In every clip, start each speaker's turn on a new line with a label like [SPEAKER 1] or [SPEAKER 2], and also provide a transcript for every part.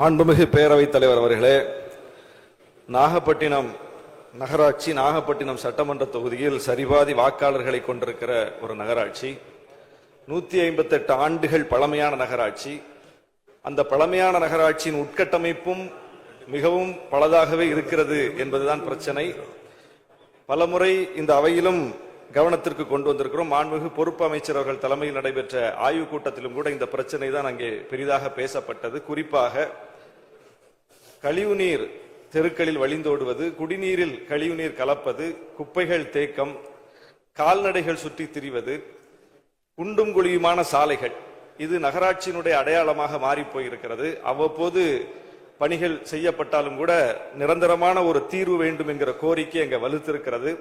[SPEAKER 1] மாண்புமிகு பேரவைத் தலைவர் அவர்களே நாகப்பட்டினம் நகராட்சி நாகப்பட்டினம் சட்டமன்ற தொகுதியில் சரிபாதி வாக்காளர்களை கொண்டிருக்கிற ஒரு நகராட்சி நூத்தி ஐம்பத்தெட்டு ஆண்டுகள் பழமையான நகராட்சி. அந்த பழமையான நகராட்சியின் உட்கட்டமைப்பும் மிகவும் பழதாகவே இருக்கிறது என்பதுதான் பிரச்சனை. பலமுறை இந்த அவையிலும் கவனத்திற்கு கொண்டு வந்திருக்கிறோம். மாண்புமிகு பொறுப்பு அமைச்சர் அவர்கள் தலைமையில் நடைபெற்ற ஆய்வுக் கூட்டத்திலும் கூட இந்த பிரச்சனை தான் அங்கே பெரிதாக பேசப்பட்டது. குறிப்பாக கழிவுநீர் தெருக்களில் வழிந்தோடுவது குடிநீரில் கழிவுநீர் கலப்பது குப்பைகள் தேக்கம் கால்நடைகள் சுற்றி திரிவது குண்டும் குழியுமான சாலைகள். இது நகராட்சியினுடைய அடையாளமாக மாறி போயிருக்கிறது. அவ்வப்போது பணிகள் செய்யப்பட்டாலும் கூட நிரந்தரமான ஒரு தீர்வு வேண்டும் என்கிற கோரிக்கை அங்கே வலுத்திருக்கிறது.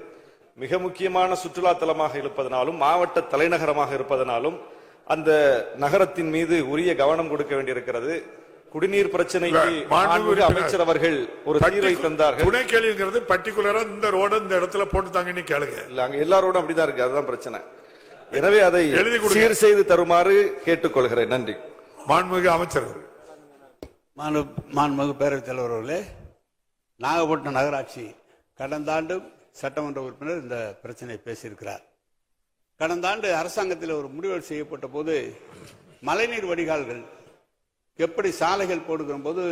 [SPEAKER 1] மிக முக்கியமான சுற்றுலா தலமாக இருப்பதனாலும் மாவட்ட தலைநகரமாக இருப்பதனாலும் அந்த நகரத்தின் மீது உரிய கவனம் கொடுக்க வேண்டியிருக்கிறது. குடிநீர் பிரச்சனைக்கு அமைச்சர் அவர்கள் ஒரு தீர்வை தந்தார்கள்.
[SPEAKER 2] துணை கேள்விங்கிறது பர்டிகுலரா இந்த ரோடு இந்த இடத்துல போட்டு தாங்கன்னு கேளுங்க.
[SPEAKER 1] இல்ல அங்க எல்லாரோடும் அப்படிதான் இருக்கு. அதுதான் பிரச்சனை. எனவே அதை
[SPEAKER 2] எழுதி.
[SPEAKER 1] சீர் செய்து தருமாறு கேட்டுக்கொள்கிறேன். நன்றி.
[SPEAKER 2] மாண்புமிகு அமைச்சர்
[SPEAKER 3] மாண்புமிகு பேரவைத் தலைவர் அவர்களே நாகப்பட்டினம் நகராட்சி கடந்த ஆண்டு சட்டமன்ற உறுப்பினர் இந்த பிரச்சனையை பேசியிருக்கிறார். கடந்த ஆண்டு அரசாங்கத்தில் ஒரு முடிவு செய்யப்பட்ட போது மழைநீர் வடிகால்கள் எப்படி சாலைகள் போடுகிற போது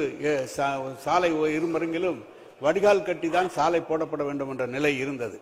[SPEAKER 3] சாலை இருமருங்கிலும் வடிகால் கட்டி தான் சாலை போடப்பட வேண்டும் என்ற நிலை இருந்தது.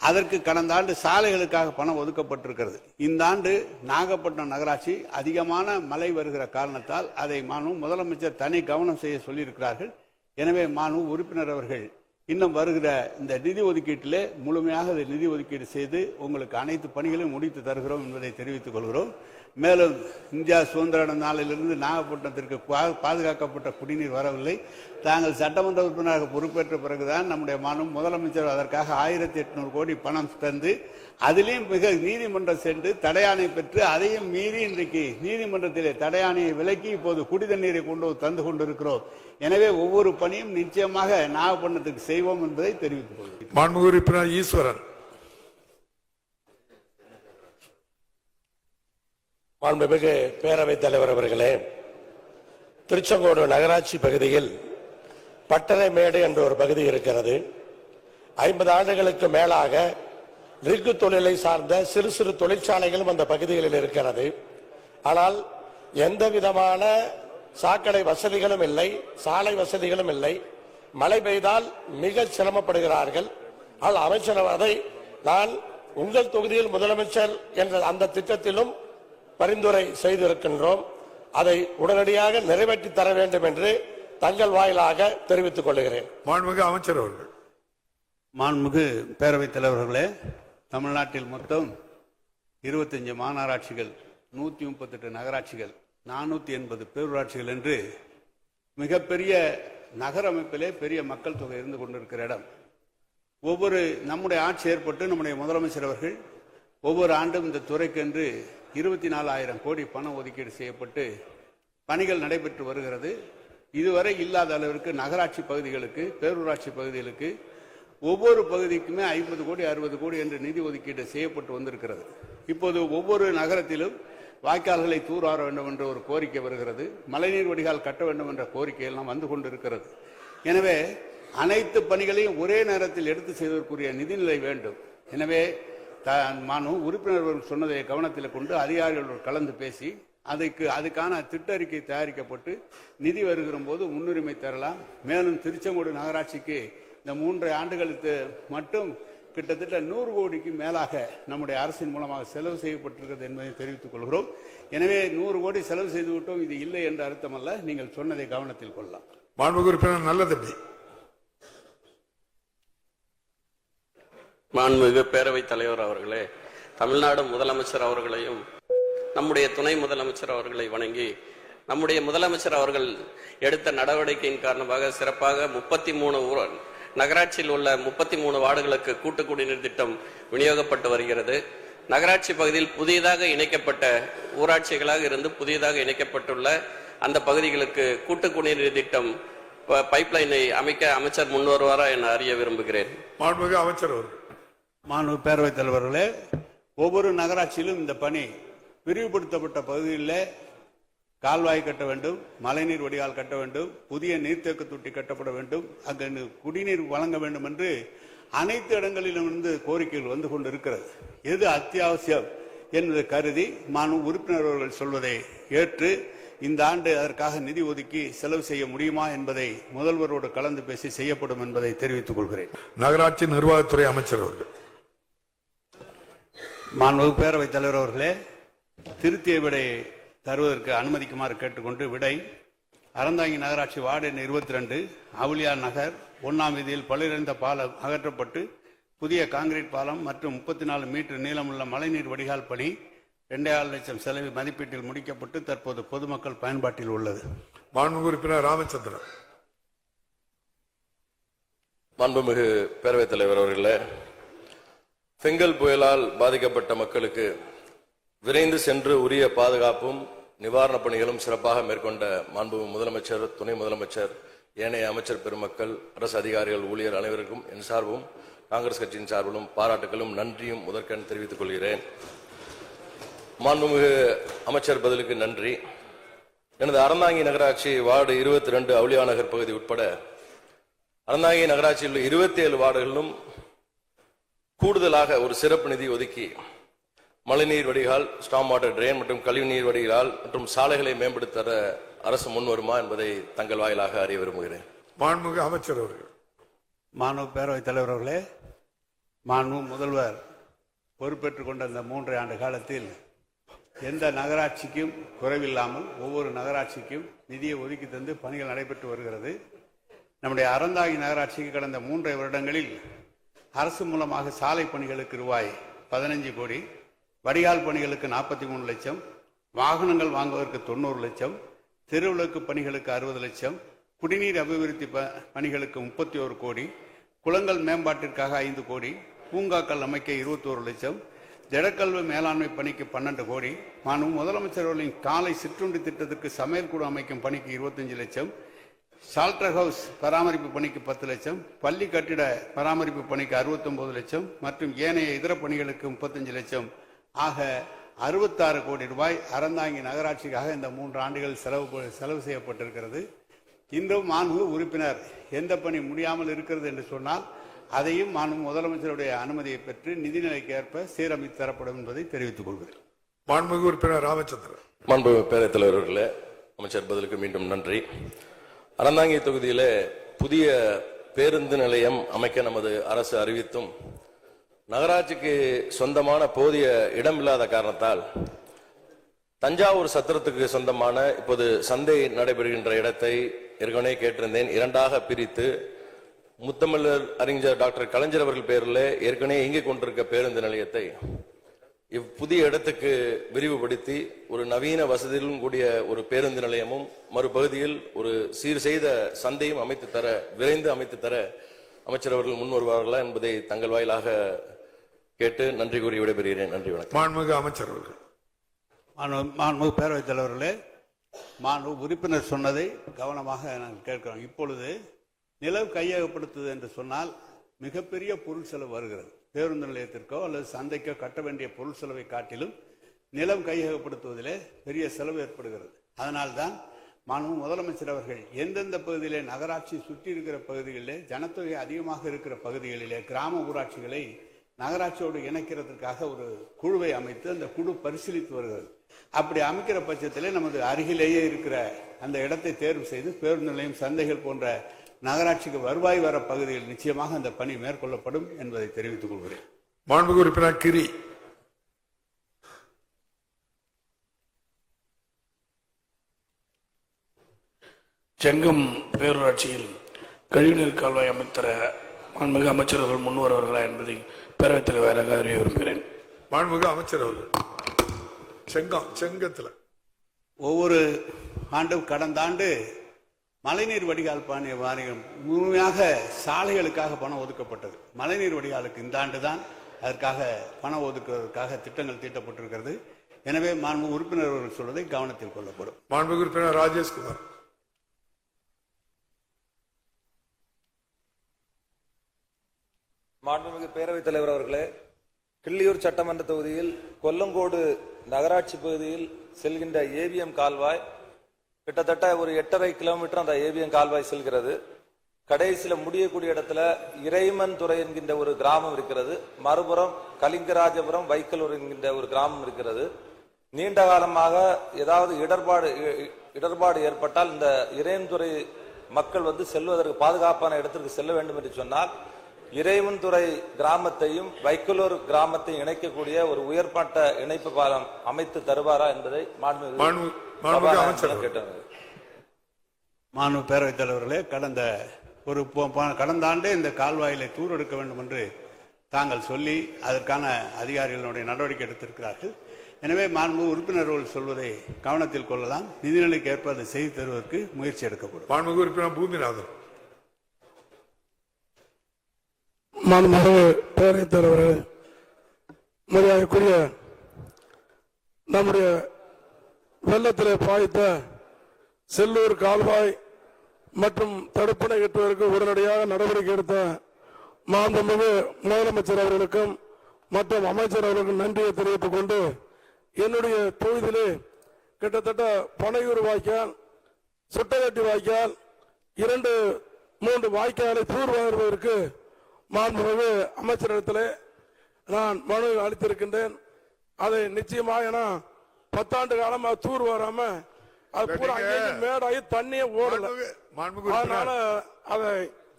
[SPEAKER 3] அதற்கு கடந்த ஆண்டு சாலைகளுக்காக பணம் ஒதுக்கப்பட்டிருக்கிறது. இந்த ஆண்டு நாகப்பட்டினம் நகராட்சி அதிகமான மழை வருகிற காரணத்தால் அதை மானு முதலமைச்சர் தனி கவனம் செய்ய சொல்லியிருக்கிறார்கள். எனவே மானு உறுப்பினர் அவர்கள் இன்னும் வருகிற இந்த நிதி ஒதுக்கீட்டிலே முழுமையாக அதை நிதி ஒதுக்கீடு செய்து உங்களுக்கு அனைத்து பணிகளையும் முடித்து தருகிறோம் என்பதை தெரிவித்துக் கொள்கிறோம். மேலும் இந்தியா சுதந்திர நாளிலிருந்து நாகப்பட்டினத்திற்கு பா- பாதுகாக்கப்பட்ட குடிநீர் வரவில்லை. தாங்கள் சட்டமன்ற உறுப்பினராக பொறுப்பேற்ற பிறகுதான் நம்முடைய மாநிலம் முதலமைச்சர் அதற்காக ஆயிரத்தி எட்நூறு கோடி பணம் தந்து அதிலையும் மிக நீதிமன்றம் சென்று தடையாணை பெற்று அதையும் மீறி இன்றைக்கு நீதிமன்றத்திலே தடையாணையை விலக்கி இப்போது குடிதண்ணீரை கொண்டு தந்து கொண்டிருக்கிறோம். எனவே ஒவ்வொரு பணியும் நிச்சயமாக நாகப்பட்டினத்துக்கு செய்வோம் என்பதை தெரிவித்துக் கொள்கிறேன்.
[SPEAKER 2] உறுப்பினர் ஈஸ்வரன்.
[SPEAKER 4] மாண்புமிகு பேரவைத் தலைவர் அவர்களே திருச்செங்கோடு நகராட்சி பகுதியில் பட்டறைமேடு என்ற ஒரு பகுதி இருக்கிறது. ஐம்பது ஆண்டுகளுக்கு மேலாக ரிக்கு தொழிலை சார்ந்த சிறு சிறு தொழிற்சாலைகளும் அந்த பகுதிகளில் இருக்கிறது. ஆனால் எந்த விதமான சாக்கடை வசதிகளும் இல்லை சாலை வசதிகளும் இல்லை. மழை பெய்தால் மிக சிரமப்படுகிறார்கள். ஆனால் அமைச்சர் அதை நான் உங்கள் தொகுதியில் முதலமைச்சர் என்ற அந்த திட்டத்திலும் பரிந்துரை செய்திருக்கின்றோம். அதை உடனடியாக நிறைவேற்றி தர வேண்டும் என்று தங்கள் வாயிலாக தெரிவித்துக் கொள்கிறேன்.
[SPEAKER 2] மாண்புமிகு அமைச்சர் அவர்கள்.
[SPEAKER 3] மாண்புமிகு பேரவைத் தலைவர்களே தமிழ்நாட்டில் மொத்தம் இருபத்தஞ்சு மாநகராட்சிகள் நூற்றி முப்பத்தெட்டு நகராட்சிகள் நானூற்றி எண்பது பேரூராட்சிகள் என்று மிகப்பெரிய நகர அமைப்பிலே பெரிய மக்கள் தொகை இருந்து கொண்டிருக்கிற இடம். ஒவ்வொரு நம்முடைய ஆட்சி ஏற்பட்டு நம்முடைய முதலமைச்சர் அவர்கள் ஒவ்வொரு ஆண்டும் இந்த துறைக்கென்று இருபத்தி நாலாயிரம் கோடி பணம் ஒதுக்கீடு செய்யப்பட்டு பணிகள் நடைபெற்று வருகிறது. இதுவரை இல்லாத அளவிற்கு நகராட்சி பகுதிகளுக்கு பேரூராட்சி பகுதிகளுக்கு ஒவ்வொரு பகுதிக்குமே ஐம்பது கோடி அறுபது கோடி என்று நிதி ஒதுக்கீடு செய்யப்பட்டு வந்திருக்கிறது. இப்போது ஒவ்வொரு நகரத்திலும் வாய்க்கால்களை தூர்வார வேண்டும் என்ற ஒரு கோரிக்கை வருகிறது. மழைநீர் வடிகால் கட்ட வேண்டும் என்ற கோரிக்கை எல்லாம் வந்து கொண்டிருக்கிறது. எனவே அனைத்து பணிகளையும் ஒரே நேரத்தில் எடுத்து செய்வதற்குரிய நிதிநிலை வேண்டும். எனவே த- மானு உறுப்பினர்கள் சொன்னதை கவனத்தில் கொண்டு அதிகாரிகளோடு கலந்து பேசி அதுக்கு அதுக்கான திட்டறிக்கை தயாரிக்கப்பட்டு நிதி வருகிற போது முன்னுரிமை தரலாம். மேலும் திருச்செங்கோடு நகராட்சிக்கு இந்த மூன்றரை ஆண்டுகளுக்கு மட்டும் கிட்டத்தட்ட நூறு கோடிக்கு மேலாக நம்முடைய அரசின் மூலமாக செலவு செய்யப்பட்டிருக்கிறது என்பதை தெரிவித்துக் கொள்கிறோம். எனவே நூறு கோடி செலவு செய்து விட்டோம் இது இல்லை என்ற அர்த்தமல்ல. நீங்கள் சொன்னதை கவனத்தில் கொள்ளலாம்.
[SPEAKER 2] மாண்புமிகு உறுப்பினர் நல்ல தம்பி
[SPEAKER 5] மாண்புமிகு பேரவைத் தலைவர் அவர்களே தமிழ்நாடு முதலமைச்சர் அவர்களையும் நம்முடைய துணை முதலமைச்சர் அவர்களை வணங்கி நம்முடைய முதலமைச்சர் அவர்கள் எடுத்த நடவடிக்கையின் காரணமாக சிறப்பாக முப்பத்தி மூணு நகராட்சியில் உள்ள முப்பத்தி மூணு வார்டுகளுக்கு கூட்டு குடிநீர் திட்டம் விநியோகப்பட்டு வருகிறது. நகராட்சி பகுதியில் புதியதாக இணைக்கப்பட்ட ஊராட்சிகளாக இருந்து புதியதாக இணைக்கப்பட்டுள்ள அந்த பகுதிகளுக்கு கூட்டு குடிநீர் திட்டம் ப- பைப்லைனை அமைக்க அமைச்சர் முன்வருவாரா என அறிய விரும்புகிறேன்.
[SPEAKER 2] அமைச்சர் அவர்கள்.
[SPEAKER 3] மாணவ பேரவைத் தலைவர்களே ஒவ்வொரு நகராட்சியிலும் இந்த பணி விரிவுபடுத்தப்பட்ட பகுதியில் கால்வாய் கட்ட வேண்டும் மழைநீர் வடிகால் கட்ட வேண்டும் புதிய நீர்த்தேக்க தொட்டி கட்டப்பட வேண்டும் அங்கு குடிநீர் வழங்க வேண்டும் என்று அனைத்து இடங்களிலும் இருந்து கோரிக்கைகள் வந்து கொண்டு இருக்கிறது எது அத்தியாவசியம் என்பதை கருதி மாணவ உறுப்பினர்கள் சொல்வதை ஏற்று இந்த ஆண்டு அதற்காக நிதி ஒதுக்கி செலவு செய்ய முடியுமா என்பதை முதல்வரோடு கலந்து பேசி செய்யப்படும் என்பதை தெரிவித்துக் கொள்கிறேன்.
[SPEAKER 2] நகராட்சி நிர்வாகத்துறை அமைச்சர் அவர்கள்.
[SPEAKER 3] மாண்பு பேரவைத் தலைவர் அவர்களே திருத்திய விடை தருவதற்கு அனுமதிக்குமாறு கேட்டுக்கொண்டு விடை. அறந்தாங்கி நகராட்சி வார்டு எண் இருபத்தி ரெண்டு அவுலியார் நகர் ஒன்னாம் வீதியில் பழுதடைந்த பாலம் அகற்றப்பட்டு புதிய கான்கிரீட் பாலம் மற்றும் முப்பத்தி நாலு மீட்டர் நீளமுள்ள மழைநீர் வடிகால் பணி இரண்டே ஆறு லட்சம் செலவு மதிப்பீட்டில் முடிக்கப்பட்டு தற்போது பொதுமக்கள் பயன்பாட்டில் உள்ளது.
[SPEAKER 2] மாண்புமிகு உறுப்பினர் ராமச்சந்திரன்.
[SPEAKER 6] மாண்புமிகு பேரவைத் தலைவர் அவர்களே செங்கல் புயலால் பாதிக்கப்பட்ட மக்களுக்கு விரைந்து சென்று உரிய பாதுகாப்பும் நிவாரணப் பணிகளும் சிறப்பாக மேற்கொண்ட மாண்புமிகு முதலமைச்சர் துணை முதலமைச்சர் ஏனைய அமைச்சர் பெருமக்கள் அரசு அதிகாரிகள் ஊழியர் அனைவருக்கும் என் சார்பும் காங்கிரஸ் கட்சியின் சார்பிலும் பாராட்டுகளும் நன்றியும் முதற்கண் தெரிவித்துக் கொள்கிறேன். மாண்புமிகு அமைச்சர் பதிலுக்கு நன்றி. எனது அறந்தாங்கி நகராட்சி வார்டு இருபத்தி ரெண்டு அவுளியா நகர் பகுதி உட்பட அறந்தாங்கி நகராட்சியில் உள்ள இருபத்தி ஏழு வார்டுகளிலும் கூடுதலாக ஒரு சிறப்பு நிதி ஒதுக்கி மழைநீர் வடிகால் ஸ்டாம் வாட்டர் ட்ரெயின் மற்றும் கழிவுநீர் வடிகால் மற்றும் சாலைகளை மேம்படுத்த அரசு முன் வருமா என்பதை தங்கள் வாயிலாக அறிய விரும்புகிறேன்.
[SPEAKER 2] மாண்புமிகு அமைச்சர் அவர்கள்.
[SPEAKER 3] மாண்பு பேரவைத் தலைவர் அவர்களே மாண்பு முதல்வர் பொறுப்பேற்றுக் கொண்ட இந்த மூன்றரை ஆண்டு காலத்தில் எந்த நகராட்சிக்கும் குறைவில்லாமல் ஒவ்வொரு நகராட்சிக்கும் நிதியை ஒதுக்கி தந்து பணிகள் நடைபெற்று வருகிறது. நம்முடைய அறந்தாங்கி நகராட்சிக்கு கடந்த மூன்றரை வருடங்களில் அரசு மூலமாக சாலை பணிகளுக்கு ரூபாய் பதினஞ்சு கோடி வடிகால் பணிகளுக்கு நாற்பத்தி மூணு லட்சம் வாகனங்கள் வாங்குவதற்கு தொண்ணூறு லட்சம் தெருவிளக்கு பணிகளுக்கு அறுபது லட்சம் குடிநீர் அபிவிருத்தி ப- பணிகளுக்கு முப்பத்தி ஒரு கோடி குளங்கள் மேம்பாட்டிற்காக ஐந்து கோடி பூங்காக்கள் அமைக்க இருபத்தோரு லட்சம் திடக்கல்வி மேலாண்மை பணிக்கு பன்னெண்டு கோடி மாண்பு முதலமைச்சர்களின் காலை சிற்றுண்டி திட்டத்திற்கு சமையல் கூட அமைக்கும் பணிக்கு இருபத்தஞ்சு லட்சம் ஷால்டர் ஹவுஸ் பராமரிப்பு பணிக்கு பத்து லட்சம் பள்ளி கட்டிட பராமரிப்பு பணிக்கு 69 லட்சம் மற்றும் ஏனைய இதர பணிகளுக்கு முப்பத்தஞ்சு லட்சம். ஆக அறுபத்தாறு கோடி ரூபாய் அறந்தாங்கி நகராட்சிக்காக இந்த மூன்று ஆண்டுகள் செலவு செலவு செய்யப்பட்டிருக்கிறது. இன்றும் மாண்பு உறுப்பினர் எந்த பணி முடியாமல் இருக்கிறது என்று சொன்னால் அதையும் மாண்பு முதலமைச்சருடைய அனுமதியை பெற்று நிதிநிலைக்கு ஏற்ப சீரமைத்து தரப்படும் என்பதை தெரிவித்துக் கொள்கிறேன்.
[SPEAKER 2] மாண்புமிகு உறுப்பினர் ராமச்சந்திரன்.
[SPEAKER 6] மாண்பு பேரவைத் தலைவர் அவர்களே அமைச்சர் பதிலுக்கு மீண்டும் நன்றி. அறந்தாங்கி தொகுதியிலே புதிய பேருந்து நிலையம் அமைக்க நமது அரசு அறிவித்தும் நகராட்சிக்கு சொந்தமான போதிய இடம் இல்லாத காரணத்தால் தஞ்சாவூர் சத்திரத்துக்கு சொந்தமான இப்போது சந்தை நடைபெறுகின்ற இடத்தை ஏற்கனவே கேட்டிருந்தேன். இரண்டாக பிரித்து முத்தமிழர் அறிஞர் டாக்டர் கலைஞர் அவர்கள் பேரில் ஏற்கனவே இயங்கிக் கொண்டிருக்க பேருந்து நிலையத்தை புதிய இடத்துக்கு விரிவுபடுத்தி ஒரு நவீன வசதியிலும் கூடிய ஒரு பேருந்து நிலையமும் மறுபகுதியில் ஒரு சீர் செய்த சந்தையும் அமைத்து தர விரைந்து அமைத்து தர அமைச்சர் அவர்கள் முன் வருவார்களா என்பதை தங்கள் வாயிலாக கேட்டு நன்றி கூறி விடைபெறுகிறேன். நன்றி வணக்கம்.
[SPEAKER 2] மாண்புமிகு அமைச்சர் அவர்கள்.
[SPEAKER 3] மாண்பு- மாண்புமிகு பேரவைத் தலைவர்களே மாண்பு உறுப்பினர் சொன்னதை கவனமாக நாங்கள் கேட்கிறோம். இப்பொழுது நிலம் கையகப்படுத்துது என்று சொன்னால் மிகப்பெரிய பொருள் செலவு வருகிறது. பேருந்து நிலையத்திற்கோ அல்லது சந்தைக்கோ கட்ட வேண்டிய பொருள் செலவை காட்டிலும் நிலம் கையகப்படுத்துவதிலே பெரிய செலவு ஏற்படுகிறது. அதனால்தான் மாண்பு முதலமைச்சர் அவர்கள் எந்தெந்த பகுதியிலே நகராட்சி சுற்றி இருக்கிற பகுதிகளிலே ஜனத்தொகை அதிகமாக இருக்கிற பகுதிகளிலே கிராம ஊராட்சிகளை நகராட்சியோடு இணைக்கிறதுக்காக ஒரு குழுவை அமைத்து அந்த குழு பரிசீலித்து வருகிறது. அப்படி அமைக்கிற பட்சத்திலே நமது அருகிலேயே இருக்கிற அந்த இடத்தை தேர்வு செய்து பேருந்து நிலையம் சந்தைகள் போன்ற நகராட்சிக்கு வருவாய் வர பகுதியில் நிச்சயமாக அந்த பணி மேற்கொள்ளப்படும் என்பதை தெரிவித்துக் கொள்கிறேன்.
[SPEAKER 2] மாண்புமிகு உறுப்பினர் கிரி.
[SPEAKER 7] செங்கம் பேரூராட்சியில் கழிவுநீர் கால்வாய் அமைத்தர மாண்புமிகு அமைச்சர்கள் முன் வருவார்களா என்பதை பேரவைத் தலைவராக அறிய விரும்புகிறேன்.
[SPEAKER 2] மாண்புமிகு அமைச்சர் அவர்கள் செங்கம் செங்கத்துல.
[SPEAKER 3] ஒவ்வொரு ஆண்டும் கடந்த ஆண்டு மழைநீர் வடிகால் பாணி வாரியம் முழுமையாக சாலைகளுக்காக பணம் ஒதுக்கப்பட்டது. மழைநீர் வடிகாலுக்கு இந்த ஆண்டு தான் அதற்காக பணம் ஒதுக்குவதற்காக திட்டங்கள் தீட்டப்பட்டிருக்கிறது. எனவே மாண்பு உறுப்பினர் அவர்கள் சொல்வதை கவனத்தில் கொள்ளப்படும்.
[SPEAKER 2] மாண்புமிகு உறுப்பினர் ராஜேஷ்குமார்
[SPEAKER 8] மாண்புமிகு பேரவைத் தலைவர் அவர்களே கிள்ளியூர் சட்டமன்ற தொகுதியில் கொல்லங்கோடு நகராட்சி பகுதியில் செல்கின்ற ஏவிஎம் கால்வாய் கிட்டத்தட்ட ஒரு எட்டரை கிலோமீட்டர் அந்த ஏவிஎம் கால்வாய் செல்கிறது. கடைசியில் முடியக்கூடிய இடத்துல இறைமன் துறை என்கின்ற ஒரு கிராமம் இருக்கிறது. மறுபுறம் கலிங்கராஜபுரம் வைக்கலூர் என்கின்ற ஒரு கிராமம் இருக்கிறது. நீண்ட காலமாக ஏதாவது இடர்பாடு இ- இடர்பாடு ஏற்பட்டால் இந்த இறையன்துறை மக்கள் வந்து செல்வதற்கு பாதுகாப்பான இடத்திற்கு செல்ல வேண்டும் என்று சொன்னால் இறைவன்துறை கிராமத்தையும் வைக்கலூர் கிராமத்தையும் இணைக்கக்கூடிய ஒரு உயர்மட்ட இணைப்பு பாலம் அமைத்து தருவாரா என்பதை
[SPEAKER 2] மாண்பு-
[SPEAKER 3] மாண்பு பேரவைத் தலைவர்களே கடந்த ஒரு கடந்த ஆண்டே இந்த கால்வாயிலை தூர் எடுக்க வேண்டும் என்று தாங்கள் சொல்லி அதற்கான அதிகாரிகளுடைய நடவடிக்கை எடுத்திருக்கிறார்கள். எனவே மாண்பு உறுப்பினர்கள் சொல்வதை கவனத்தில் கொள்ளலாம். நிதிநிலைக்கு ஏற்ப அதை செய்து தருவதற்கு முயற்சி எடுக்கப்படும்
[SPEAKER 2] மாண்புமிகு உறுப்பினர் பூமிநாதன்.
[SPEAKER 7] மாண்புமிகு பேரவைத் தலைவர் மரியாதைக்குரிய நம்முடைய வெள்ளத்தில் பாய்த்த செல்லூர் கால்வாய் மற்றும் தடுப்பணை கட்டுவதற்கு உடனடியாக நடவடிக்கை எடுத்த மாண்புமிகு முதலமைச்சர் அவர்களுக்கும் மற்றும் அமைச்சர் அவர்களுக்கும் நன்றியை தெரிவித்துக் கொண்டு என்னுடைய தொகுதியிலே கிட்டத்தட்ட பனையூர் வாய்க்கால் சுட்டகட்டி வாய்க்கால் இரண்டு மூன்று வாய்க்காலை தூர்வாருவதற்கு மாண்புமிகு அமைச்சரிடத்திலே நான் மனு அளித்திருக்கின்றேன். அதை நிச்சயமாக ஏன்னா பத்தாண்டு காலமா தூர் வராம அது பூரா மேடாகி தண்ணியே ஓடல. அதனால அதை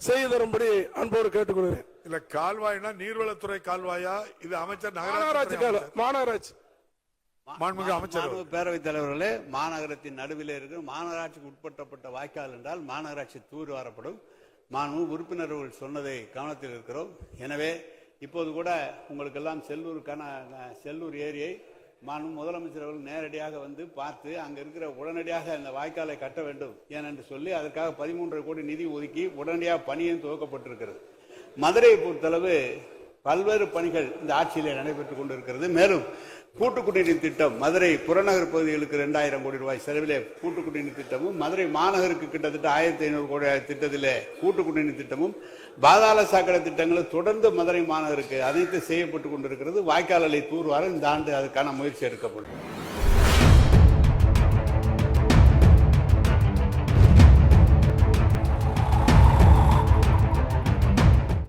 [SPEAKER 7] செய்து தரும்படி அன்போடு கேட்டுக்கொள்கிறேன்.
[SPEAKER 2] இல்ல கால்வாய்னா நீர்வளத்துறை கால்வாயா? இது அமைச்சர்
[SPEAKER 7] மாநகராட்சி
[SPEAKER 2] நகராட்சி
[SPEAKER 7] மாநகராட்சி.
[SPEAKER 2] மாண்புமிகு அமைச்சர்
[SPEAKER 3] மாண்பு பேரவைத் தலைவர்களே மாநகரத்தின் நடுவில் இருக்கிற மாநகராட்சிக்கு உட்பட்டப்பட்ட வாய்க்கால் என்றால் மாநகராட்சி தூர் வாரப்படும். மாண்பு உறுப்பினர்கள் சொன்னதை கவனத்தில் இருக்கிறோம். எனவே இப்போது கூட உங்களுக்கெல்லாம் செல்லூருக்கான செல்லூர் ஏரியை மாண்பு முதலமைச்சர் அவர்கள் நேரடியாக வந்து பார்த்து அங்க இருக்கிற உடனடியாக அந்த வாய்க்காலை கட்ட வேண்டும் ஏனென்று சொல்லி அதற்காக பதிமூன்றரை கோடி நிதி ஒதுக்கி உடனடியாக பணியும் துவக்கப்பட்டிருக்கிறது. மதுரையை பொறுத்தளவு பல்வேறு பணிகள் இந்த ஆட்சியிலே நடைபெற்றுக் கொண்டிருக்கிறது. மேலும் கூட்டு குடிநீர் திட்டம் மதுரை புறநகர் பகுதிகளுக்கு ரெண்டாயிரம் கோடி ரூபாய் செலவிலே கூட்டு குடிநீர் திட்டமும் மதுரை மாநகருக்கு கிட்டத்தட்ட ஆயிரத்தி ஐநூறு கோடி திட்டத்திலே கூட்டு குடிநீர் திட்டமும் பாதாள சாக்கடை திட்டங்களும் தொடர்ந்து மதுரை மாநகருக்கு அனைத்து செய்யப்பட்டு கொண்டிருக்கிறது. வாய்க்கால் அலை தூர்வார இந்த ஆண்டு அதுக்கான முயற்சி எடுக்கப்படும்.